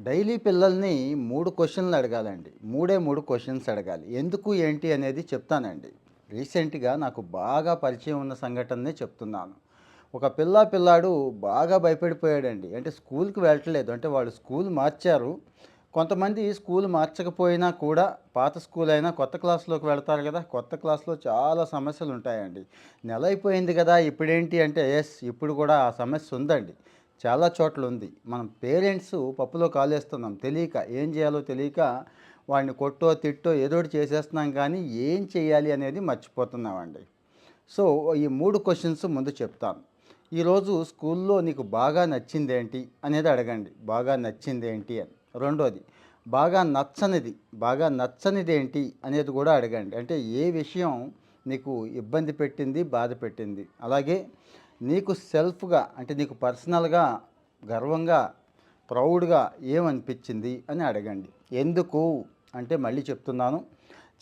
Daily పిల్లల్ని మూడు క్వశ్చన్లు అడగాలండి. మూడే మూడు క్వశ్చన్స్ అడగాలి. ఎందుకు ఏంటి అనేది చెప్తానండి. రీసెంట్గా నాకు బాగా పరిచయం ఉన్న సంఘటననే చెప్తున్నాను. ఒక పిల్ల పిల్లాడు బాగా భయపడిపోయాడండి. అంటే స్కూల్కి వెళ్ళట్లేదు. అంటే వాళ్ళు స్కూల్ మార్చారు. కొంతమంది స్కూల్ మార్చకపోయినా కూడా పాత స్కూల్ అయినా కొత్త క్లాస్లోకి వెళ్తారు కదా. కొత్త క్లాస్లో చాలా సమస్యలు ఉంటాయండి నెల అయిపోయింది కదా. ఇప్పుడేంటి అంటే ఎస్ ఇప్పుడు కూడా ఆ సమస్య ఉందండి. చాలా చోట్ల ఉంది మనం పేరెంట్స్ పప్పులో కాలేస్తున్నాం. తెలియక ఏం చేయాలో తెలియక వాడిని కొట్టో తిట్టో ఏదో ఒకటి చేసేస్తున్నాం కానీ ఏం చేయాలి అనేది మర్చిపోతున్నామండి. సో ఈ మూడు క్వశ్చన్స్ ముందు చెప్తాను. ఈరోజు స్కూల్లో నీకు బాగా నచ్చిందేంటి అనేది అడగండి. బాగా నచ్చిందేంటి అని. రెండోది బాగా నచ్చనిది బాగా నచ్చనిదేంటి అనేది కూడా అడగండి. అంటే ఏ విషయం నీకు ఇబ్బంది పెట్టింది బాధ పెట్టింది. అలాగే నీకు సెల్ఫ్గా అంటే నీకు పర్సనల్గా గర్వంగా ప్రౌడ్గా ఏమనిపించింది అని అడగండి. ఎందుకు? అంటే మళ్ళీ చెప్తున్నాను.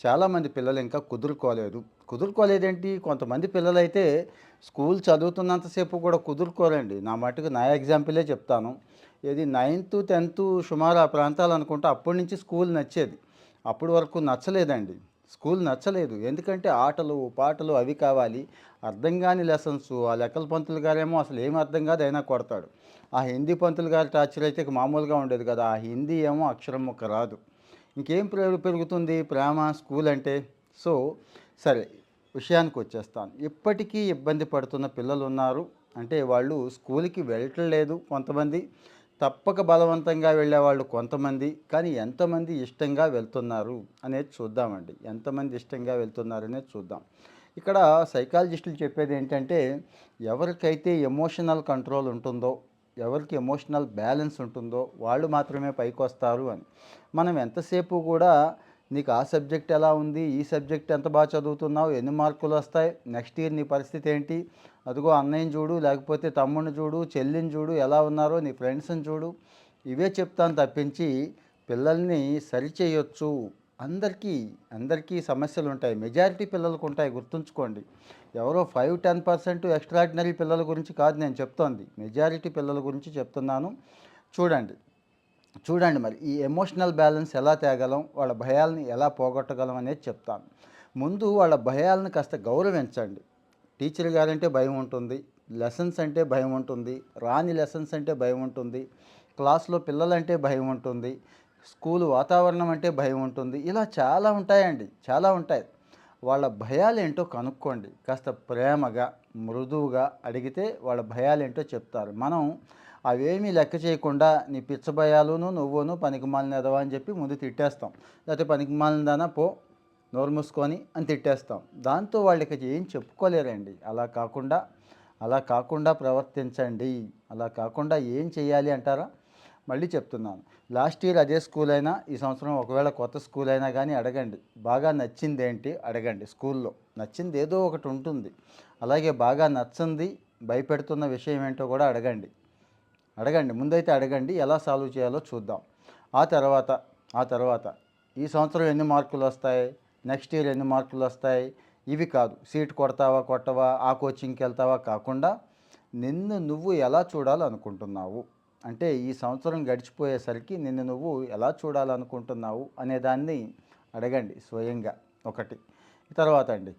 చాలామంది పిల్లలు ఇంకా కుదురుకోలేదు. కుదురుకోలేదేంటి? కొంతమంది పిల్లలైతే స్కూల్ చదువుతున్నంతసేపు కూడా కుదురుకోరండి. నా మటుకు నా ఎగ్జాంపులే చెప్తాను. ఇది నైన్త్ టెన్త్ సుమారు ఆ ప్రాంతాలు అనుకుంటే అప్పటి నుంచి స్కూల్ నచ్చేది. అప్పటి వరకు నచ్చలేదండి. స్కూల్ నచ్చలేదు. ఎందుకంటే ఆటలు పాటలు అవి కావాలి. అర్థం కాని లెసన్స్ ఆ లెక్కల పంతులు గారేమో అసలు ఏం అర్థం కాదు అయినా కొడతాడు. ఆ హిందీ పంతులు గారి టార్చర్ అయితే మామూలుగా ఉండేది కదా. ఆ హిందీ ఏమో అక్షరం ముక్క రాదు. ఇంకేం ప్రేమ పెరుగుతుంది? ప్రేమ స్కూల్ అంటే? సో సరే విషయానికి వచ్చేస్తాను. ఇప్పటికీ ఇబ్బంది పడుతున్న పిల్లలు ఉన్నారు. అంటే వాళ్ళు స్కూల్కి వెళ్ళట్లేదు కొంతమంది. తప్పక బలవంతంగా వెళ్ళేవాళ్ళు కొంతమంది కానీ ఎంతమంది ఇష్టంగా వెళ్తున్నారు అనేది చూద్దామండి. ఎంతమంది ఇష్టంగా వెళ్తున్నారు అనేది చూద్దాం. ఇక్కడ సైకాలజిస్టులు చెప్పేది ఏంటంటే ఎవరికైతే ఎమోషనల్ కంట్రోల్ ఉంటుందో ఎవరికి ఎమోషనల్ బ్యాలెన్స్ ఉంటుందో వాళ్ళు మాత్రమే పైకి వస్తారు అని. మనం ఎంతసేపు కూడా నీకు ఆ సబ్జెక్ట్ ఎలా ఉంది ఈ సబ్జెక్ట్ ఎంత బాగా చదువుతున్నావు ఎన్ని మార్కులు వస్తాయి నెక్స్ట్ ఇయర్ నీ పరిస్థితి ఏంటి అదిగో అన్నయ్యని చూడు లేకపోతే తమ్ముడిని చూడు చెల్లిని చూడు ఎలా ఉన్నారో నీ ఫ్రెండ్స్ని చూడు. ఇవే చెప్తాను తప్పించి పిల్లల్ని సరిచేయొచ్చు. అందరికీ అందరికీ సమస్యలు ఉంటాయి. మెజారిటీ పిల్లలకు ఉంటాయి గుర్తుంచుకోండి. ఎవరో ఫైవ్ టెన్ పర్సెంట్ ఎక్స్ట్రాడినరీ పిల్లల గురించి కాదు నేను చెప్తోంది. మెజారిటీ పిల్లల గురించి చెప్తున్నాను. చూడండి చూడండి మరి ఈ ఎమోషనల్ బ్యాలెన్స్ ఎలా తేగలం వాళ్ళ భయాల్ని ఎలా పోగొట్టగలం అనేది చెప్తాను. ముందు వాళ్ళ భయాలను కాస్త గౌరవించండి. టీచర్ గారంటే భయం ఉంటుంది లెసన్స్ అంటే భయం ఉంటుంది రాని లెసన్స్ అంటే భయం ఉంటుంది క్లాస్లో పిల్లలంటే భయం ఉంటుంది స్కూల్ వాతావరణం అంటే భయం ఉంటుంది ఇలా చాలా ఉంటాయండి చాలా ఉంటాయి. వాళ్ళ భయాలు ఏంటో కనుక్కోండి కాస్త ప్రేమగా మృదువుగా అడిగితే వాళ్ళ భయాలు ఏంటో చెప్తారు. మనం అవేమీ లెక్క చేయకుండా నీ పిచ్చ భయాలును నువ్వును పనికిమాలిన ఎదవా అని చెప్పి ముందు తిట్టేస్తాం. లేకపోతే పనికిమాలిన దానా పో నోరు మూసుకొని అని తిట్టేస్తాం. దాంతో వాళ్ళకి ఏం చెప్పుకోలేరండి. అలా కాకుండా అలా కాకుండా ప్రవర్తించండి. అలా కాకుండా ఏం చేయాలి అంటారా? మళ్ళీ చెప్తున్నాను. లాస్ట్ ఇయర్ అదే స్కూల్ అయినా ఈ సంవత్సరం ఒకవేళ కొత్త స్కూల్ అయినా కానీ అడగండి. బాగా నచ్చింది ఏంటి అడగండి స్కూల్లో. నచ్చింది ఏదో ఒకటి ఉంటుంది. అలాగే బాగా నచ్చింది భయపెడుతున్న విషయం ఏంటో కూడా అడగండి. అడగండి. ముందైతే అడగండి ఎలా సాల్వ్ చేయాలో చూద్దాం. ఆ తర్వాత ఆ తర్వాత ఈ సంవత్సరం ఎన్ని మార్కులు వస్తాయి? నెక్స్ట్ ఇయర్ ఎన్ని మార్కులు వస్తాయి? ఇవి కాదు. సీట్ కొడతావా కొట్టవా ఆ కోచింగ్కి వెళ్తావా కాకుండా నిన్ను నువ్వు ఎలా చూడాలనుకుంటున్నావు? అంటే ఈ సంవత్సరం గడిచిపోయేసరికి నిన్ను నువ్వు ఎలా చూడాలనుకుంటున్నావు అనే దాన్ని అడగండి స్వయంగా ఒకటి. తర్వాత అండి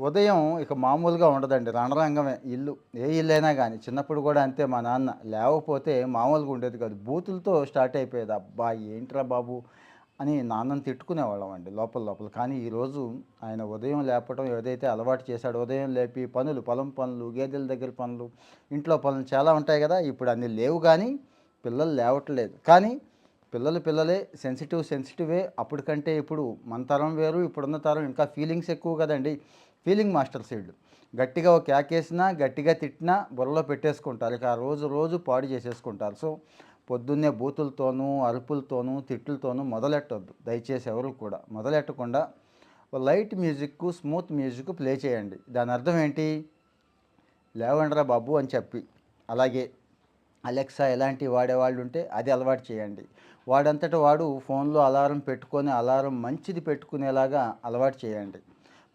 ఉదయం ఇక మామూలుగా ఉండదండి. రణరంగమే ఇల్లు. ఏ ఇల్లు అయినా కానీ చిన్నప్పుడు కూడా అంతే మా నాన్న. లేకపోతే మామూలుగా ఉండేది కాదు. బూతులతో స్టార్ట్ అయిపోయేది. అబ్బా ఏంట్రా బాబు? అని నాన్నని తిట్టుకునేవాళ్ళం అండి లోపల లోపల. కానీ ఈరోజు ఆయన ఉదయం లేపడం ఏదైతే అలవాటు చేశాడో ఉదయం లేపి పనులు పొలం పనులు గేదెల దగ్గర పనులు ఇంట్లో పనులు చాలా ఉంటాయి కదా ఇప్పుడు అన్నీ లేవు కానీ పిల్లలు లేవట్లేదు. కానీ పిల్లలు పిల్లలే సెన్సిటివ్ సెన్సిటివే అప్పటికంటే ఇప్పుడు మన తరం వేరు ఇప్పుడున్న తరం ఇంకా ఫీలింగ్స్ ఎక్కువ కదండి. ఫీలింగ్ మాస్టర్స్ వీళ్ళు గట్టిగా ఒక యాకేసినా గట్టిగా తిట్టినా బుర్రలో పెట్టేసుకుంటారు. ఇక ఆ రోజు రోజు పాడు చేసేసుకుంటారు. సో పొద్దున్నే బూతులతోనూ అరుపులతోనూ తిట్లతోనూ మొదలెట్టొద్దు. దయచేసి ఎవరు కూడా మొదలెట్టకుండా light music smooth music play చేయండి. దాని అర్థం ఏంటి? లేవండ్రా బాబు అని చెప్పి. అలాగే అలెక్సా ఎలాంటి వాడేవాళ్ళు ఉంటే అది అలవాటు చేయండి. వాడంతట వాడు ఫోన్లో అలారం పెట్టుకొని అలారం మంచిది పెట్టుకునేలాగా అలవాటు చేయండి.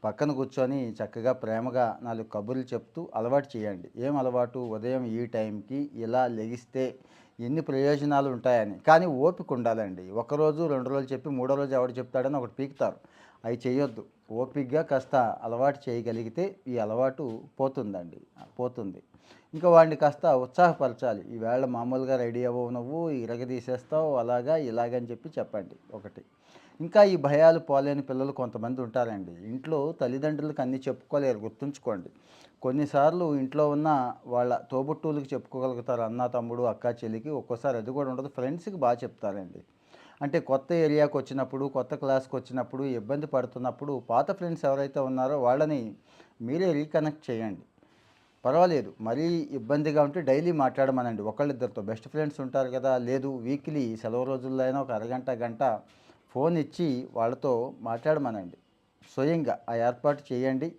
పక్కన కూర్చొని చక్కగా ప్రేమగా నాలుగు కబుర్లు చెప్తూ అలవాటు చేయండి. ఏం అలవాటు? ఉదయం ఈ టైంకి ఇలా లెగిస్తే ఎన్ని ప్రయోజనాలు ఉంటాయని. కానీ ఓపిక ఉండాలండి. ఒకరోజు రెండు రోజులు చెప్పి మూడో రోజు ఎవడు చెప్తాడని ఒకటి పీకుతారు. అవి చేయొద్దు ఓపికగా కాస్త అలవాటు చేయగలిగితే ఈ అలవాటు పోతుందండి. పోతుంది. ఇంకా వాడిని కాస్త ఉత్సాహపరచాలి. ఈవేళ మామూలుగా రెడీ అవ్వవు నువ్వు ఇరగదీసేస్తావు అలాగా ఇలాగని చెప్పి చెప్పండి. ఒకటి. ఇంకా ఈ భయాలు పోలేని పిల్లలు కొంతమంది ఉంటారండి. ఇంట్లో తల్లిదండ్రులకు అన్నీ చెప్పుకోలేరు గుర్తుంచుకోండి. కొన్నిసార్లు ఇంట్లో ఉన్న వాళ్ళ తోబుట్టువులకి చెప్పుకోగలుగుతారు అన్న తమ్ముడు అక్క చెల్లికి. ఒక్కోసారి అది కూడా ఉండదు ఫ్రెండ్స్కి బాగా చెప్తారండి. అంటే కొత్త ఏరియాకి వచ్చినప్పుడు కొత్త క్లాస్కి వచ్చినప్పుడు ఇబ్బంది పడుతున్నప్పుడు పాత ఫ్రెండ్స్ ఎవరైతే ఉన్నారో వాళ్ళని మీరే రీకనెక్ట్ చేయండి. పర్వాలేదు మరీ ఇబ్బందిగా ఉంటే డైలీ మాట్లాడమనండి. ఒకళ్ళిద్దరితో బెస్ట్ ఫ్రెండ్స్ ఉంటారు కదా లేదు వీక్లీ సెలవు రోజుల్లో అయినా ఒక అరగంట గంట ఫోన్ ఇచ్చి వాళ్ళతో మాట్లాడమనండి. స్వయంగా ఆ ఏర్పాటు చేయండి.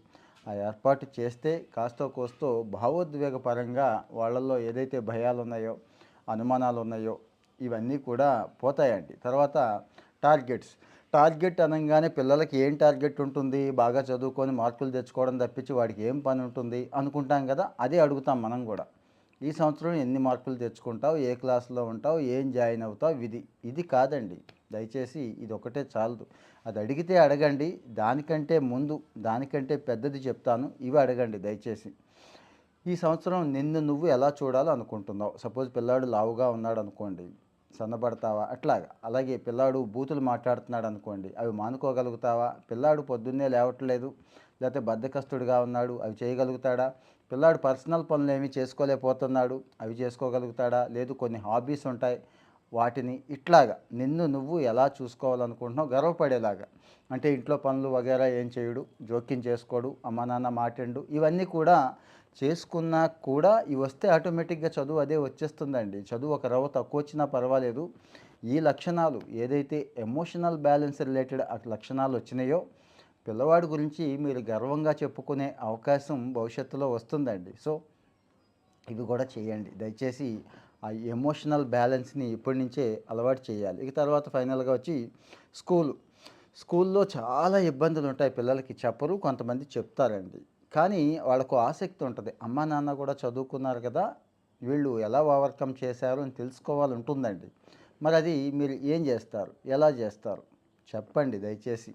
ఆ ఏర్పాటు చేస్తే కాస్తో కోస్తో భావోద్వేగపరంగా వాళ్ళల్లో ఏదైతే భయాలు ఉన్నాయో అనుమానాలు ఉన్నాయో ఇవన్నీ కూడా పోతాయండి. తర్వాత టార్గెట్స్. టార్గెట్ అనగానే పిల్లలకి ఏం టార్గెట్ ఉంటుంది? బాగా చదువుకొని మార్కులు తెచ్చుకోవడం తప్పించి వాడికి ఏం పని ఉంటుంది? అనుకుంటాం కదా అదే అడుగుతాం మనం కూడా. ఈ సంవత్సరం ఎన్ని మార్కులు తెచ్చుకుంటావు? ఏ క్లాస్లో ఉంటావు? ఏం జాయిన్ అవుతావు? ఇది ఇది కాదండి. దయచేసి ఇది ఒకటే చాలదు. అది అడిగితే అడగండి దానికంటే ముందు దానికంటే పెద్దది చెప్తాను ఇవి అడగండి దయచేసి. ఈ సంవత్సరం నిన్ను నువ్వు ఎలా చూడాలో అనుకుంటున్నావు. సపోజ్ పిల్లాడు లావుగా ఉన్నాడు అనుకోండి సన్నబడతావా? అట్లాగా. అలాగే పిల్లాడు బూతులు మాట్లాడుతున్నాడు అనుకోండి అవి మానుకోగలుగుతావా? పిల్లాడు పొద్దున్నే లేవట్లేదు లేకపోతే బద్దకస్తుడిగా ఉన్నాడు అవి చేయగలుగుతాడా? పిల్లాడు పర్సనల్ పనులు ఏమీ చేసుకోలేకపోతున్నాడు అవి చేసుకోగలుగుతాడా? లేదు కొన్ని హాబీస్ ఉంటాయి వాటిని ఇట్లాగా నిన్ను నువ్వు ఎలా చూసుకోవాలనుకుంటున్నావు గర్వపడేలాగా. అంటే ఇంట్లో పనులు వగేరా ఏం చేయడు? జోక్యం చేసుకోడు అమ్మ నాన్న మాటండు ఇవన్నీ కూడా చేసుకున్నా కూడా ఇవి వస్తే ఆటోమేటిక్గా చదువు అదే వచ్చేస్తుందండి. చదువు ఒక రవ్వ తక్కువ వచ్చినా పర్వాలేదు. ఈ లక్షణాలు ఏదైతే ఎమోషనల్ బ్యాలెన్స్ రిలేటెడ్ లక్షణాలు వచ్చినాయో పిల్లవాడి గురించి మీరు గర్వంగా చెప్పుకునే అవకాశం భవిష్యత్తులో వస్తుందండి. సో ఇవి కూడా చేయండి. దయచేసి ఆ ఎమోషనల్ బ్యాలెన్స్ని ఇప్పటి నుంచే అలవాటు చేయాలి. ఇక తర్వాత ఫైనల్గా వచ్చి స్కూలు స్కూల్లో చాలా ఇబ్బందులు ఉంటాయి పిల్లలకి. చెప్పరు కొంతమంది చెప్తారండి. కానీ వాళ్ళకు ఆసక్తి ఉంటుంది. అమ్మ నాన్న కూడా చదువుకున్నారు కదా వీళ్ళు ఎలా ఓవర్కమ్ చేశారు అని తెలుసుకోవాలి ఉంటుందండి మరి అది మీరు ఏం చేస్తారు? ఎలా చేస్తారు? చెప్పండి దయచేసి.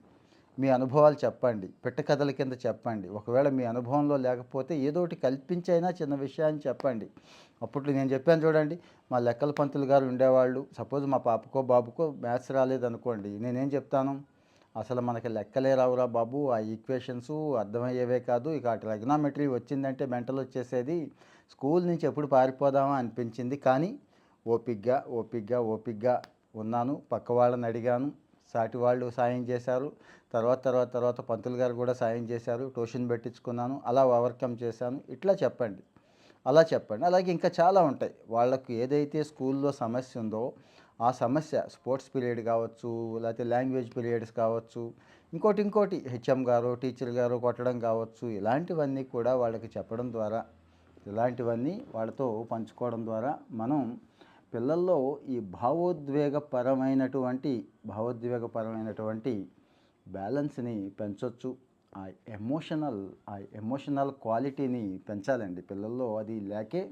మీ అనుభవాలు చెప్పండి. పెట్ట కథల కింద చెప్పండి. ఒకవేళ మీ అనుభవంలో లేకపోతే ఏదో ఒకటి కల్పించైనా చిన్న విషయాన్ని చెప్పండి. అప్పుడు నేను చెప్పాను చూడండి మా లెక్కల పంతులు గారు ఉండేవాళ్ళు. సపోజ్ మా పాపకో బాబుకో మ్యాథ్స్ రాలేదనుకోండి నేనేం చెప్తాను? అసలు మనకి లెక్కలే రావురా బాబు. ఆ ఈక్వేషన్స్ అర్థమయ్యేవే కాదు. ఇక అటు ఎగ్నామెట్రీ వచ్చిందంటే మెంటల్ వచ్చేసేది. స్కూల్ నుంచి ఎప్పుడు పారిపోదామా అనిపించింది. కానీ ఓపిగ్గా ఓపిగ్గా ఓపిగ్గా ఉన్నాను. పక్క వాళ్ళని అడిగాను. సాటి వాళ్ళు సాయం చేశారు. తర్వాత తర్వాత తర్వాత పంతులు గారు కూడా సాయం చేశారు. ట్యూషన్ పెట్టించుకున్నాను. అలా ఓవర్కమ్ చేశాను. ఇట్లా చెప్పండి. అలా చెప్పండి. అలాగే ఇంకా చాలా ఉంటాయి. వాళ్ళకు ఏదైతే స్కూల్లో సమస్య ఉందో ఆ సమస్య స్పోర్ట్స్ పీరియడ్ కావచ్చు లేకపోతే లాంగ్వేజ్ పీరియడ్స్ కావచ్చు ఇంకోటి ఇంకోటి హెచ్ఎం గారు టీచర్ గారు కొట్టడం కావచ్చు ఇలాంటివన్నీ కూడా వాళ్ళకి చెప్పడం ద్వారా ఇలాంటివన్నీ వాళ్ళతో పంచుకోవడం ద్వారా మనం పిల్లల్లో ఈ భావోద్వేగపరమైనటువంటి భావోద్వేగపరమైనటువంటి బ్యాలెన్స్ని పెంచవచ్చు ఆ ఎమోషనల్ ఆ ఎమోషనల్ క్వాలిటీని పెంచాలండి. పిల్లల్లో అది లేకే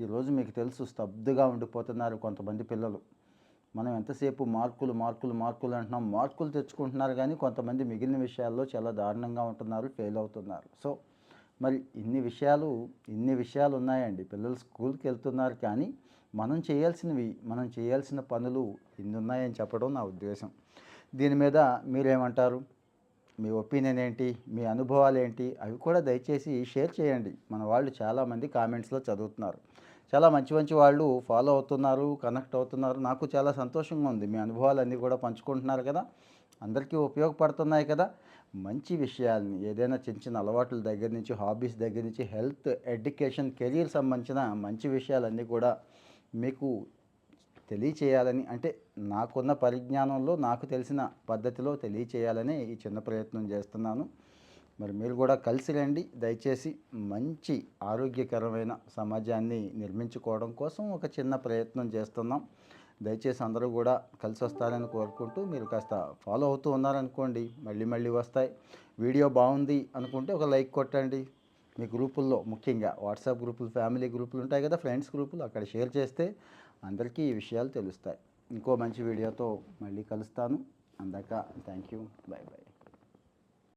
ఈరోజు మీకు తెలుసు స్తబ్దుగా ఉండిపోతున్నారు కొంతమంది పిల్లలు. మనం ఎంతసేపు మార్కులు మార్కులు మార్కులు అంటున్నాం మార్కులు తెచ్చుకుంటున్నారు కానీ కొంతమంది మిగిలిన విషయాల్లో చాలా దారుణంగా ఉంటున్నారు ఫెయిల్ అవుతున్నారు. సో మరి ఇన్ని విషయాలు ఇన్ని విషయాలు ఉన్నాయండి. పిల్లలు స్కూల్కి వెళ్తున్నారు కానీ మనం చేయాల్సినవి మనం చేయాల్సిన పనులు ఇన్ని ఉన్నాయని చెప్పడం నా ఉద్దేశం. దీని మీద మీరేమంటారు? మీ ఒపీనియన్ ఏంటి? మీ అనుభవాలు ఏంటి? అవి కూడా దయచేసి షేర్ చేయండి. మన వాళ్ళు చాలామంది కామెంట్స్లో చదువుతున్నారు. చాలా మంచి మంచి వాళ్ళు ఫాలో అవుతున్నారు కనెక్ట్ అవుతున్నారు. నాకు చాలా సంతోషంగా ఉంది. మీ అనుభవాలన్నీ కూడా పంచుకుంటున్నారు కదా. అందరికీ ఉపయోగపడుతున్నాయి కదా. మంచి విషయాల్ని ఏదైనా చిన్న చిన్న అలవాట్ల దగ్గర నుంచి హాబీస్ దగ్గర నుంచి హెల్త్ ఎడ్యుకేషన్ కెరీర్ సంబంధించిన మంచి విషయాలన్నీ కూడా మీకు తెలియచేయాలని అంటే నాకున్న పరిజ్ఞానంలో నాకు తెలిసిన పద్ధతిలో తెలియచేయాలని ఈ చిన్న ప్రయత్నం చేస్తున్నాను. మరి మీరు కూడా కలిసి రండి. దయచేసి మంచి ఆరోగ్యకరమైన సమాజాన్ని నిర్మించుకోవడం కోసం ఒక చిన్న ప్రయత్నం చేస్తున్నాం. దయచేసి అందరూ కూడా కలిసి వస్తారని కోరుకుంటూ మీరు కాస్త ఫాలో అవుతూ ఉన్నారనుకోండి మళ్ళీ మళ్ళీ వస్తాయి. వీడియో బాగుంది అనుకుంటే ఒక లైక్ కొట్టండి. మీ గ్రూపుల్లో ముఖ్యంగా వాట్సాప్ గ్రూపులు ఫ్యామిలీ గ్రూపులు ఉంటాయి కదా ఫ్రెండ్స్ గ్రూపులు అక్కడ షేర్ చేస్తే అందరికీ ఈ విషయాలు తెలుస్తాయి. ఇంకో మంచి వీడియోతో మళ్ళీ కలుస్తాను. అందాక థ్యాంక్ యూ బాయ్ బాయ్